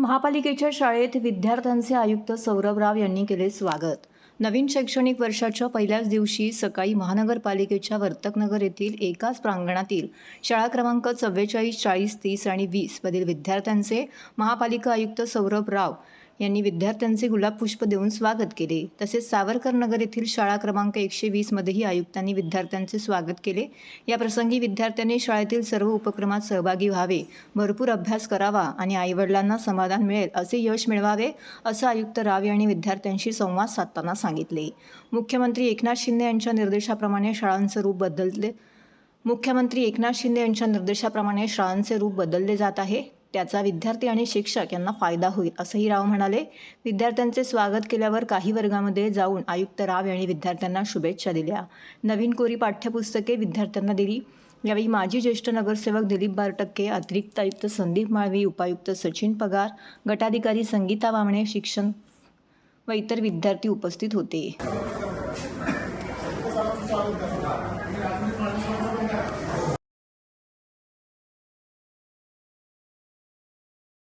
महापालिकेच्या शाळेत विद्यार्थ्यांचे आयुक्त सौरभ राव यांनी केले स्वागत. नवीन शैक्षणिक वर्षाच्या पहिल्याच दिवशी सकाळी महानगरपालिकेच्या वर्तकनगर येथील एकाच प्रांगणातील शाळा क्रमांक चव्वेचाळीस चाळीस तीस आणि वीस मधील विद्यार्थ्यांचे महापालिका आयुक्त सौरभ राव यांनी विद्यार्थ्यांचे गुलाब पुष्प देऊन स्वागत केले. तसेच सावरकर नगर येथील शाळा क्रमांक एकशे वीसमध्येही आयुक्तांनी विद्यार्थ्यांचे स्वागत केले. या प्रसंगी विद्यार्थ्यांनी शाळेतील सर्व उपक्रमात सहभागी व्हावे भरपूर अभ्यास करावा आणि आईवडिलांना समाधान मिळेल असे यश मिळवावे असं आयुक्त राव यांनी विद्यार्थ्यांशी संवाद साधताना सांगितले. मुख्यमंत्री एकनाथ शिंदे यांच्या निर्देशाप्रमाणे शाळांचं रूप बदलले मुख्यमंत्री एकनाथ शिंदे यांच्या निर्देशाप्रमाणे शाळांचे रूप बदलले जात आहे. त्याचा विद्यार्थी आणि शिक्षक यांना फायदा होईल असंही राव म्हणाले. विद्यार्थ्यांचे स्वागत केल्यावर काही वर्गामध्ये जाऊन आयुक्त राव यांनी विद्यार्थ्यांना शुभेच्छा दिल्या. नवीन कोरी पाठ्यपुस्तके विद्यार्थ्यांना दिली. यावेळी माजी ज्येष्ठ नगरसेवक दिलीप बारटक्के अतिरिक्त आयुक्त संदीप माळवी उपायुक्त सचिन पगार गटाधिकारी संगीता वामणे शिक्षण व इतर विद्यार्थी उपस्थित होते.